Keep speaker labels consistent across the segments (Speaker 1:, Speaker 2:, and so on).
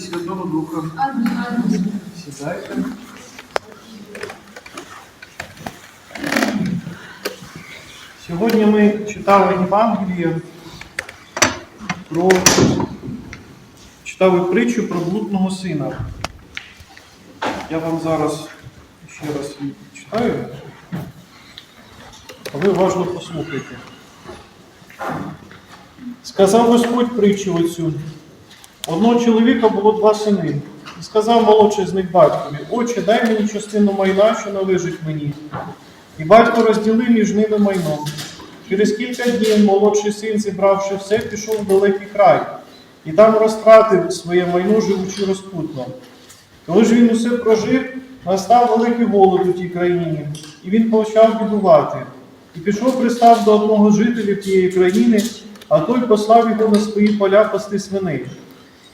Speaker 1: Святого Духа. Сідайте. Сьогодні ми читали Євангеліє про читали притчу про блудного сина. Я вам зараз ще раз читаю, а ви уважно послухайте. Сказав Господь притчу оцю. Одного чоловіка було два сини. І сказав молодший з них батькові, Отче, дай мені частину майна, що належить мені. І батько розділив між ними майно. Через кілька днів молодший син, зібравши все, пішов в далекий край, і там розтратив своє майно, живучи розпутно. Коли ж він усе прожив, настав великий голод у тій країні, і він почав бідувати. І пішов пристав до одного з жителів тієї країни, а той послав його на свої поля пасти свиней.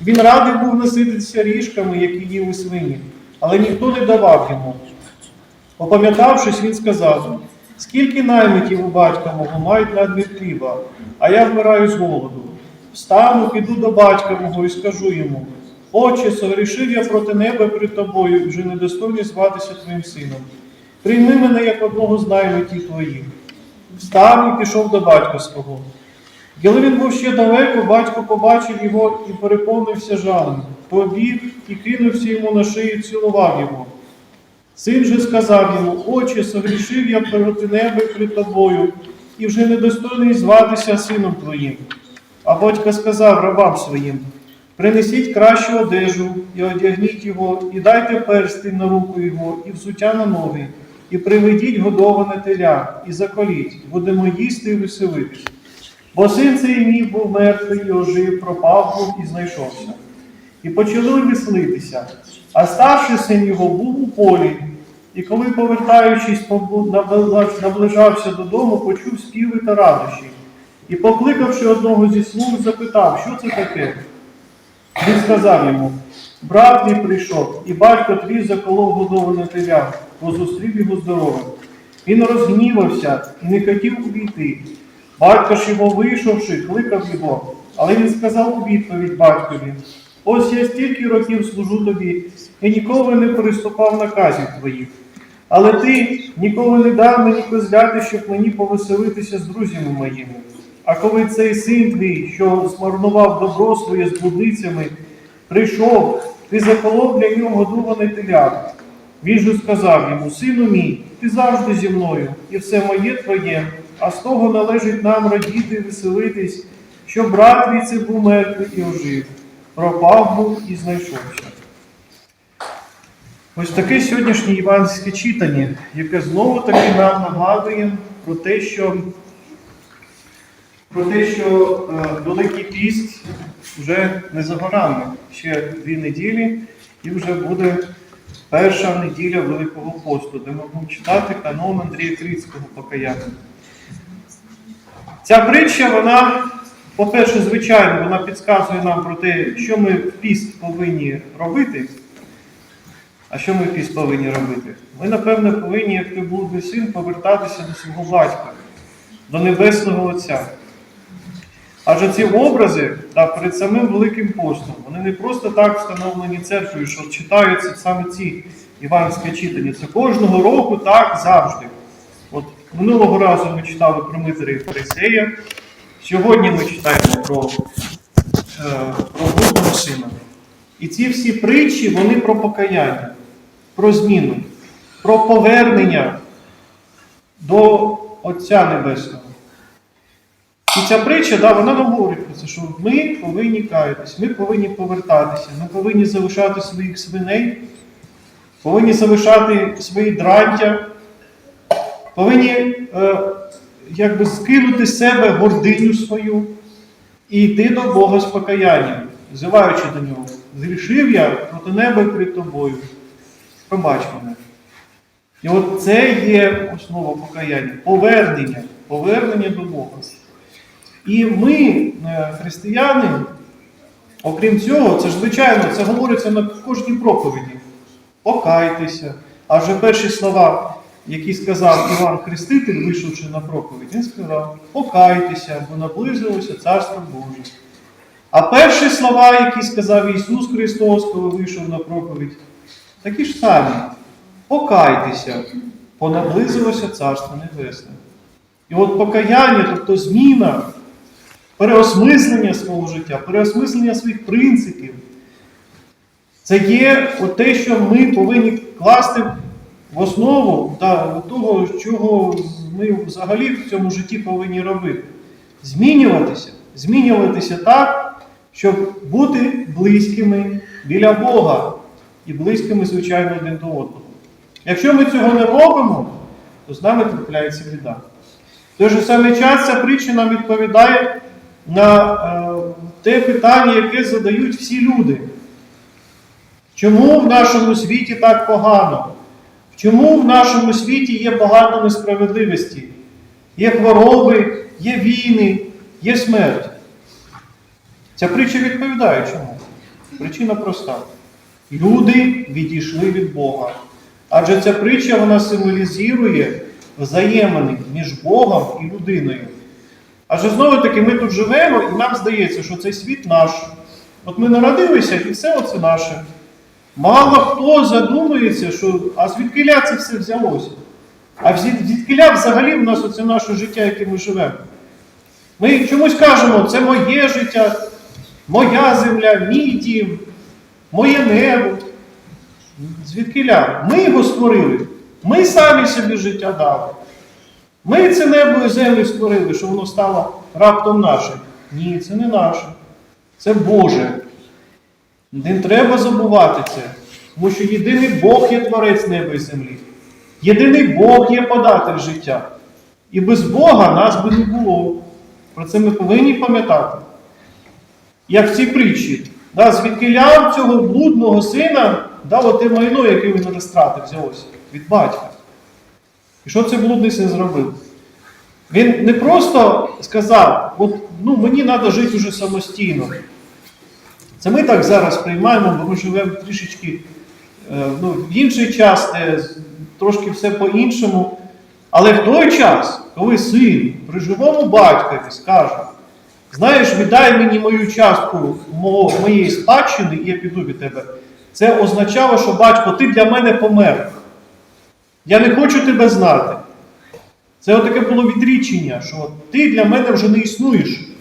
Speaker 1: Він радий був насититися ріжками, які їли свині, але ніхто не давав йому. Опам'ятавшись, він сказав: скільки наймитів у батька мого мають надмір хліба, а я вмираю з голоду. Встану, піду до батька мого і скажу йому: Отче, согрішив я проти неба при тобою, і вже недостойний зватися твоїм сином. Прийми мене як одного з наймитів твоїх. Встав і пішов до батька свого. Коли він був ще далеко, батько побачив його і переповнився жалем, побіг і кинувся йому на шию, цілував його. Син же сказав йому, Отче, согрішив я проти неба і перед тобою, і вже недостойний зватися сином твоїм. А батько сказав рабам своїм: принесіть кращу одежу і одягніть його, і дайте перстень на руку його, і взуття на ноги, і приведіть годоване теля, і заколіть, будемо їсти і веселитись. Бо син цей мій був мертвий і ожив, пропав був і знайшовся. І почали веселитися. А старший син його був у полі, і коли, повертаючись, наближався додому, почув співи та радощі. І, покликавши одного зі слуг, запитав, що це таке. Він сказав йому: брат мій прийшов, і батько твій заколов годоване теля, бо зустрів його здоровим. Він розгнівався і не хотів увійти. Батько ж його вийшовши, кликав його, але він сказав у відповідь батькові: Ось я стільки років служу тобі і ніколи не переступав наказів твоїх. Але ти ніколи не дав мені козляти, щоб мені повеселитися з друзями моїми. А коли цей син твій, що змарнував добро своє з блудницями, прийшов, ти заколов для нього годуване теля. Він же сказав йому, сину мій, ти завжди зі мною, і все моє твоє, а з того належить нам радіти і веселитись, що брат твій це був мертвий і ожив, пропав був і знайшовся. Ось таке сьогоднішнє євангельське читання, яке знову таки нам нагадує про те, що, про те, що е, Великий піст вже не за горами, ще дві неділі, і вже буде перша неділя Великого посту, де ми будемо читати канон Андрія Крицького покаяння. Ця притча, вона, по-перше, звичайно, вона підказує нам про те, що ми в піст повинні робити. А що ми в піст повинні робити? Ми, напевне, повинні, як ти блудний син, повертатися до свого батька, до Небесного Отця. Адже ці образи та, перед самим Великим постом, вони не просто так встановлені церквою, що читаються саме ці іванське читання. Це кожного року так завжди. Минулого разу ми читали про Митаря і Фарисея, сьогодні ми читаємо про, е, про блудного сина. І ці всі притчі, вони про покаяння, про зміну, про повернення до Отця Небесного. І ця притча, да, вона нам говорить про це, що ми повинні каятись, ми повинні повертатися, ми повинні залишати своїх свиней, повинні залишати свої драття, повинні е, якби скинути з себе гординю свою і йти до Бога з покаянням, взиваючи до нього. Зрішив я проти неба і перед тобою. Пробач мене. І от це є основа покаяння, повернення, повернення до Бога. І ми, е, християни, окрім цього, це ж звичайно, це говориться на кожній проповіді. Покайтеся. А вже перші слова, які сказав Іван Хреститель, вийшовши на проповідь, він сказав: покайтеся, бо наблизилося Царство Боже. А перші слова, які сказав Ісус Христос, коли вийшов на проповідь, такі ж самі. Покайтеся, бо наблизилося Царство Небесне. І от покаяння, тобто зміна, переосмислення свого життя, переосмислення своїх принципів, це є те, що ми повинні класти в основу да, того, чого ми взагалі в цьому житті повинні робити. Змінюватися. Змінюватися так, щоб бути близькими біля Бога і близькими, звичайно, один до одного. Якщо ми цього не робимо, то з нами трапляється біда. В той же самий час ця притча нам відповідає на е, те питання, яке задають всі люди. Чому в нашому світі так погано? Чому в нашому світі є багато несправедливості? Є хвороби, є війни, є смерть. Ця притча відповідає чому? Причина проста. Люди відійшли від Бога. Адже ця притча вона символізує взаємини між Богом і людиною. Адже знову таки ми тут живемо, і нам здається, що цей світ наш. От ми народилися, і все оце наше. Мало хто задумується, що а звідкиля це все взялося? А звід- звідкиля взагалі в нас оце наше життя, яке ми живемо? Ми чомусь кажемо, це моє життя, моя земля, мій дім, моє небо. Звідкиля? Ми його створили. Ми самі собі життя дали. Ми це небо і землю створили, що воно стало раптом нашим. Ні, це не наше. Це Боже. Не треба забувати це. Тому що єдиний Бог є творець неба і землі. Єдиний Бог є податель життя. І без Бога нас би не було. Про це ми повинні пам'ятати. Як в цій притчі, да, звідкиля в цього блудного сина дало те майно, яке він розтратив, взялося від батька. І що цей блудний син зробив? Він не просто сказав, от, ну, мені треба жити вже самостійно. Це ми так зараз приймаємо, бо ми живемо трішечки е, ну, в інший час, де трошки все по-іншому. Але в той час, коли син при живому батькові скаже, знаєш, віддай мені мою частку моєї спадщини, і я піду від тебе, це означало, що батько, ти для мене помер. Я не хочу тебе знати. Це таке було відрічення, що ти для мене вже не існуєш.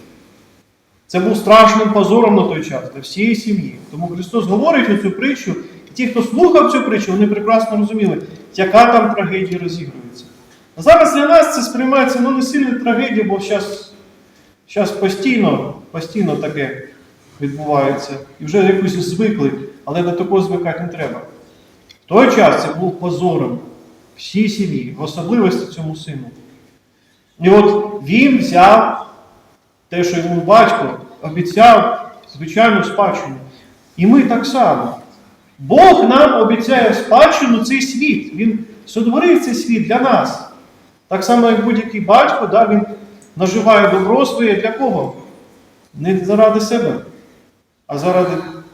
Speaker 1: Це був страшним позором на той час для всієї сім'ї. Тому Христос говорить оцю притчу, і ті, хто слухав цю притчу, вони прекрасно розуміли, яка там трагедія розігрується. А зараз для нас це сприймається ну, не сильна трагедія, бо зараз постійно, постійно таке відбувається. І вже якось звикли, але до такого звикати не треба. В той час це був позором всій сім'ї, в особливості цьому сину. І от він взяв те, що йому батько обіцяв звичайну спадщину. І ми так само. Бог нам обіцяє спадщину цей світ. Він сотворив цей світ для нас. Так само, як будь-який батько, да, він наживає добро своє для кого? Не заради себе, а заради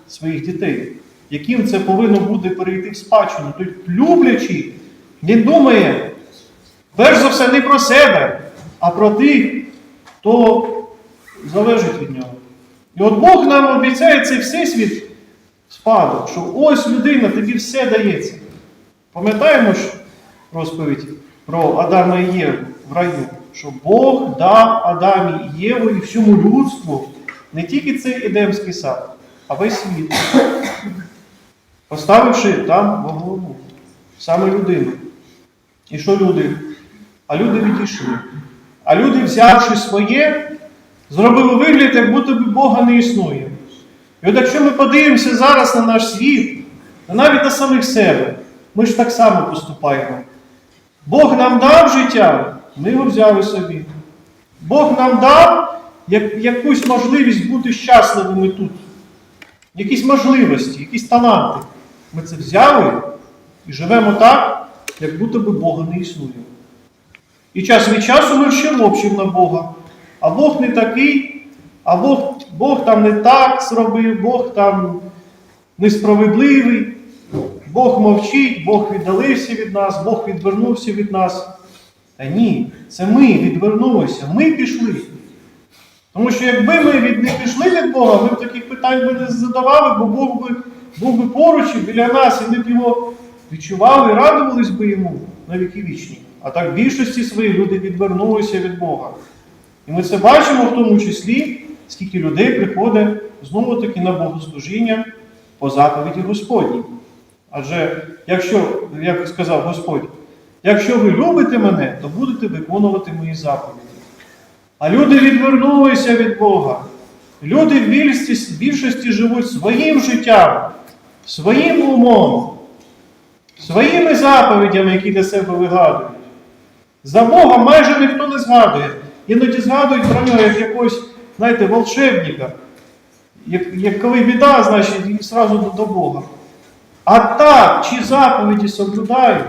Speaker 1: своїх дітей, яким це повинно буде перейти в спадщину. Тобто, люблячи, він думає, перш за все, не про себе, а про тих, хто залежить від нього. І от Бог нам обіцяє цей всесвіт спадок, що ось людина, тобі все дається. Пам'ятаємо ж розповідь про Адама і Єву в раю, що Бог дав Адамі і Єву і всьому людству не тільки цей Едемський сад, а весь світ, поставивши там во голову, саме людину. І що люди? А люди відійшли. А люди, взявши своє, зробили вигляд, як будто би Бога не існує. І от якщо ми подивимося зараз на наш світ, та навіть на самих себе, ми ж так само поступаємо. Бог нам дав життя, ми його взяли собі. Бог нам дав як, якусь можливість бути щасливими тут. Якісь можливості, якісь таланти. Ми це взяли і живемо так, як будто би Бога не існує. І час від часу ми ще мовчимо на Бога. А Бог не такий, а Бог, Бог там не так зробив, Бог там несправедливий, Бог мовчить, Бог віддалився від нас, Бог відвернувся від нас. Та ні, це ми відвернулися, ми пішли. Тому що якби ми від не пішли від Бога, ми б таких питань би не задавали, бо Бог би був би поруч біля нас, і ми б його відчували радувались би йому на віки вічні. А так в більшості своїй люди відвернулися від Бога. І ми це бачимо в тому числі, скільки людей приходить знову таки на богослужіння по заповіді Господній. Адже, якщо, як сказав Господь, якщо ви любите мене, то будете виконувати мої заповіді. А люди відвернулися від Бога. Люди в більшості живуть своїм життям, своїм умом, своїми заповідями, які для себе вигадують. За Бога майже ніхто не згадує. Іноді згадують про нього як якогось, знаєте, волшебника. Як, як коли біда, значить, і зразу до, Бога. А так, чи заповіді соблюдають,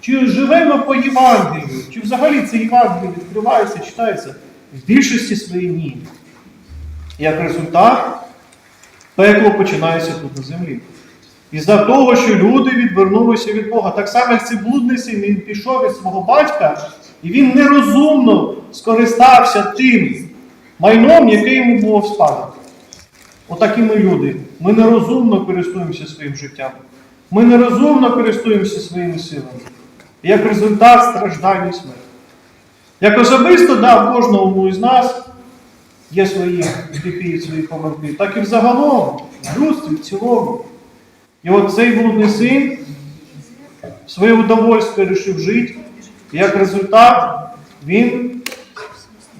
Speaker 1: чи живемо по Євангелію, чи взагалі це Євангеліє відкривається, читається, в більшості своїй ні. Як результат, пекло починається тут на землі. Із-за того, що люди відвернулися від Бога. Так само, як цей блудний син, він пішов від свого батька, і він нерозумно скористався тим майном, яке йому було в. Отакі ми люди. Ми нерозумно користуємося своїм життям. Ми нерозумно користуємося своїми силами. І як результат страждання і смерть. Як особисто да, кожному із нас є свої гріхи і свої помилки, так і взагалом, в людстві, в цілому. І от цей блудний син своє удовольствие вирішив жити, як результат він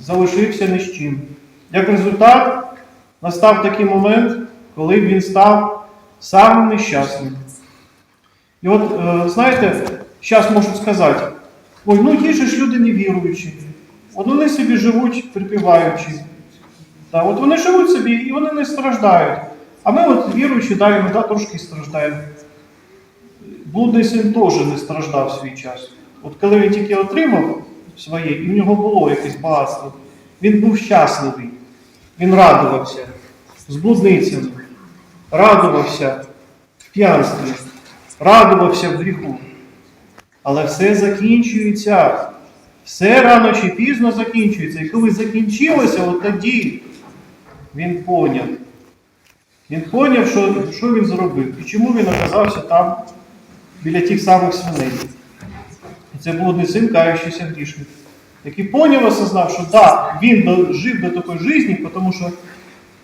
Speaker 1: залишився ні з чим. Як результат, настав такий момент, коли він став самим нещасним. І от, е, знаєте, зараз можуть сказати, ой, ну же ж люди невіруючі, от вони собі живуть припіваючи. Та, от вони живуть собі і вони не страждають. А ми от віруючі, да, трошки страждаємо. Блудний син теж не страждав свій час. От коли він тільки отримав своє, і в нього було якесь багатство, він був щасливий, він радувався з блудницями, радувався в п'янстві, радувався в гріху. Але все закінчується. Все рано чи пізно закінчується. І коли закінчилося, от тоді він поняв. Він поняв, що, що він зробив і чому він оказався там біля тих самих свиней. Це блудний син, каючийся грішник, який поняв, осознав, що так, він до- жив до такої житті, тому що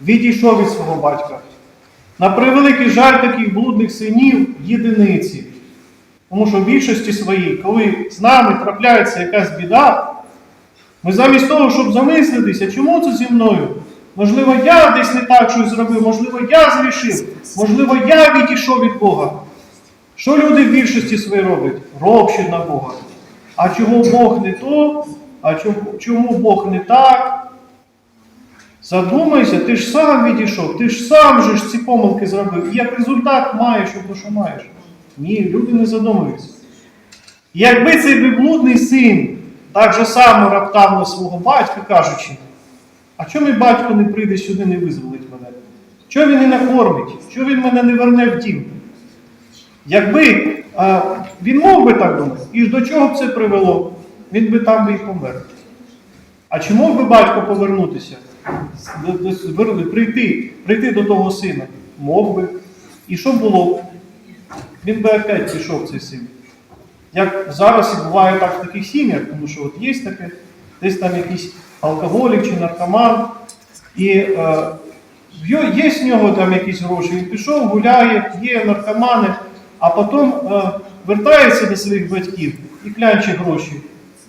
Speaker 1: відійшов від свого батька. На превеликий жаль таких блудних синів єдиниці. Тому що в більшості своїй, коли з нами трапляється якась біда, ми замість того, щоб замислитися, чому це зі мною? Можливо, я десь не так щось зробив, можливо, я зрішив, можливо, я відійшов від Бога. Що люди в більшості своїй роблять? Ропщуть на Бога. А чого Бог не то, а чому, чому Бог не так? Задумайся, ти ж сам відійшов, ти ж сам же ж ці помилки зробив. Як результат маєш, то що маєш. Ні, люди не задумуються. Якби цей блудний син так же само раптав на свого батька, кажучи, а чому мій батько не прийде сюди, не визволить мене? Чого він не накормить? Чого він мене не верне в дім? Якби а, він мог би так думати, і ж до чого б це привело, він би там би і помер. А чи мог би батько повернутися? Прийти, прийти до того сина? Мог би. І що було? б? Він би опять пішов цей син. Як зараз і буває так в таких сім'ях, тому що от є таке, десь там якийсь алкоголік чи наркоман, і е, є з нього там якісь гроші, він пішов, гуляє, п'є наркомани, а потім е, вертається до своїх батьків і клянче гроші.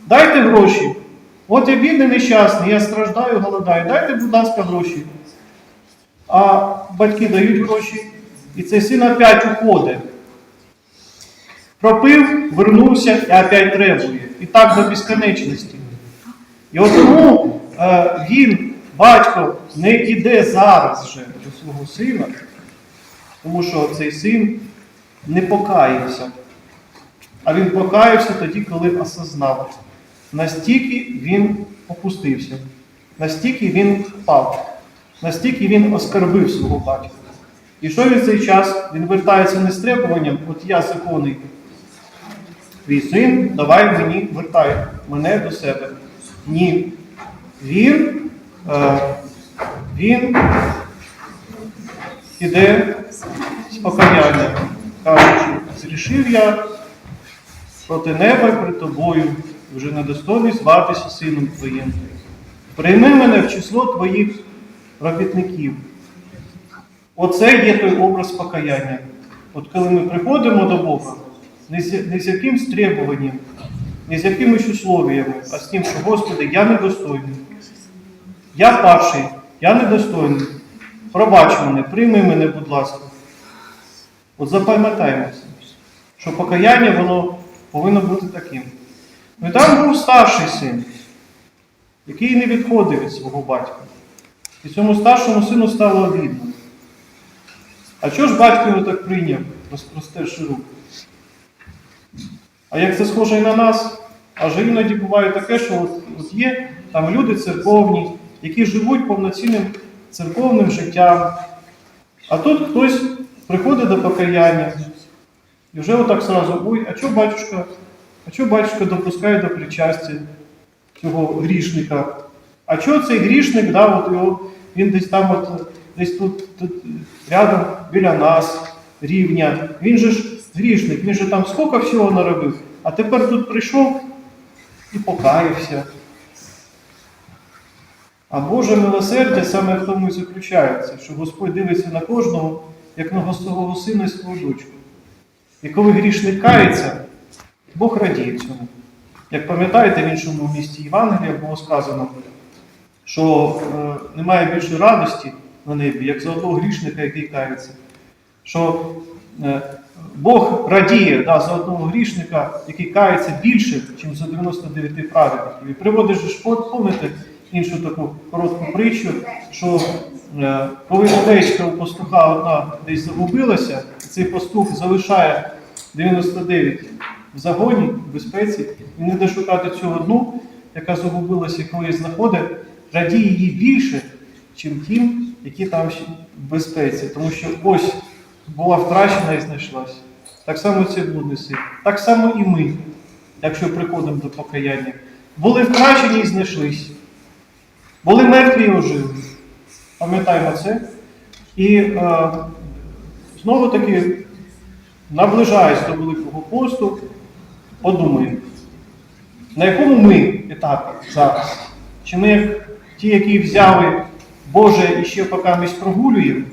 Speaker 1: Дайте гроші. От я бідний нещасний, я страждаю, голодаю, дайте, будь ласка, гроші. А батьки дають гроші, і цей син опять уходить. Пропив, вернувся і опять требує. І так до безконечності. І от тому е, він, батько, не йде зараз вже до свого сина, тому що цей син не покаявся. А він покаявся тоді, коли осознав. Настільки він опустився, настільки він впав, настільки він оскорбив свого батька. І що він цей час? Він вертається не з от я законний. Твій син, давай мені вертай мене до себе. Ні. Він е, він іде з покаянням, кажучи, зрішив я проти неба перед тобою, вже недостойний зватися сином твоїм. Прийми мене в число твоїх робітників. Оце є той образ покаяння. От коли ми приходимо до Бога, не з, не з якимсь требуванням, не з якимись условиями, а з тим, що Господи, я недостойний. Я падший, я недостойний. Пробач мене, прийми мене, будь ласка. От запам'ятаємо це, що покаяння воно повинно бути таким. Ну і там був старший син, який не відходив від свого батька. І цьому старшому сину стало обідно. А чого ж батько його так прийняв, розпростерши руки? А як це схоже і на нас, аже іноді буває таке, що от є там люди церковні, які живуть повноцінним церковним життям. А тут хтось приходить до покаяння. І вже отак сразу, ой, а чого батюшка, а чого батюшка допускає до причастя цього грішника? А чого цей грішник, да, от його, він десь там, от, десь тут, тут рядом біля нас, рівня. Він же ж грішник, він же там скільки всього наробив, а тепер тут прийшов і покаявся. А Боже милосердя саме в тому і заключається, що Господь дивиться на кожного, як на свого сина і свою дочку. І коли грішник кається, Бог радіє цьому. Як пам'ятаєте, в іншому місті Євангелія було сказано, що е, немає більше радості на небі, як за одного грішника, який кається. Що е, Бог радіє да, за одного грішника, який кається більше, ніж за 99 праведників. І приводиш помните іншу таку коротку притчу, що е, коли овечка у пастуха одна десь загубилася, цей пастух залишає 99 в загоні, в безпеці, і не йде шукати цю одну, яка загубилася, і коли знаходить, радіє її більше, ніж тим, які там в безпеці. Тому що ось була втрачена і знайшлася. Так само цей блудний. Так само і ми, якщо приходимо до покаяння, були втрачені і знайшлися. Були мертві і ожили. Пам'ятаємо це. І е, знову таки, наближаясь до Великого посту, подумаємо, на якому ми етапі зараз? Чи ми ті, які взяли Боже і ще поки ми прогулюємо?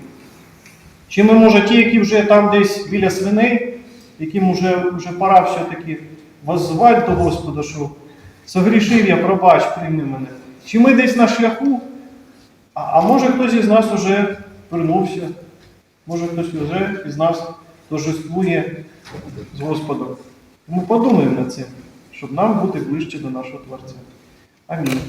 Speaker 1: Чи ми, може, ті, які вже там десь біля свиней, яким вже, вже пора все-таки воззвати до Господа, що согрішив я, пробач, прийми мене. Чи ми десь на шляху, а, а може хтось із нас уже вернувся, може хтось вже із нас торжествує з Господом. Тому подумаємо над цим, щоб нам бути ближче до нашого Творця. Амінь.